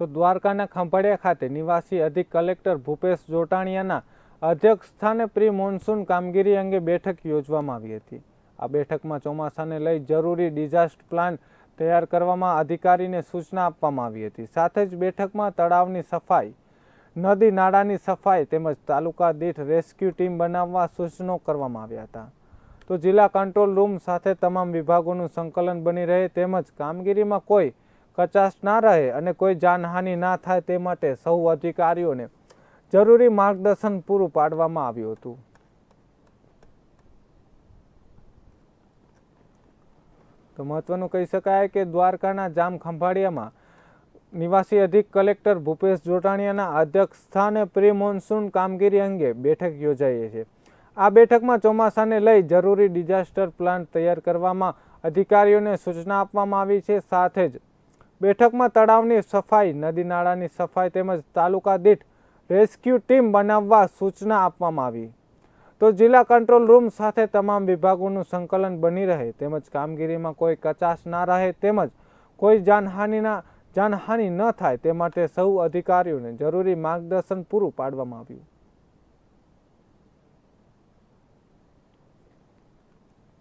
તો દ્વારકાના ખંભાળિયા ખાતે નિવાસી અધિક કલેક્ટર ભૂપેશ જોટાણીયાના અધ્યક્ષ સ્થાને પ્રી મોન્સૂન કામગીરી અંગે બેઠક યોજવામાં આવી હતી. આ બેઠકમાં ચોમાસાને લઈ જરૂરી ડિઝાસ્ટર પ્લાન તૈયાર કરવામાં અધિકારીને સૂચના આપવામાં આવી હતી. સાથે જ બેઠકમાં તળાવની સફાઈ, નદી નાળાની સફાઈ તેમજ તાલુકા દીઠ રેસ્ક્યુ ટીમ બનાવવા સૂચનો કરવામાં આવ્યા હતા. તો જિલ્લા કંટ્રોલ રૂમ સાથે તમામ વિભાગોનું સંકલન બની રહે તેમજ કામગીરીમાં કોઈ કચાશ ના રહે અને કોઈ જાનહાનિ ના થાય તે માટે સૌ અધિકારીઓને જરૂરી માર્ગદર્શન પૂરું પાડવામાં આવ્યું હતું. તો મહત્વનું કહી શકાય કે દ્વારકાના જામ ખંભાળિયામાં નિવાસી અધિક કલેક્ટર ભૂપેશ જોટાણીયાના અધ્યક્ષ સ્થાને પ્રી મોન્સૂન કામગીરી અંગે બેઠક યોજાઈ છે. આ બેઠકમાં ચોમાસાને લઈ જરૂરી ડિઝાસ્ટર પ્લાન તૈયાર કરવામાં અધિકારીઓને સૂચના આપવામાં આવી છે. સાથે જ બેઠકમાં તળાવની સફાઈ, નદી નાળાની સફાઈ તેમજ તાલુકા દીઠ રેસ્ક્યુ ટીમ બનાવવા સૂચના આપવામાં આવી. તો જિલ્લા કંટ્રોલ રૂમ સાથે તમામ વિભાગોનું સંકલન બની રહે તેમજ કામગીરીમાં કોઈ કચાશ ના રહે તેમજ કોઈ જાનહાનિના જાનહાનિ ન થાય તે માટે સૌ અધિકારીઓને જરૂરી માર્ગદર્શન પૂરું પાડવામાં આવ્યું.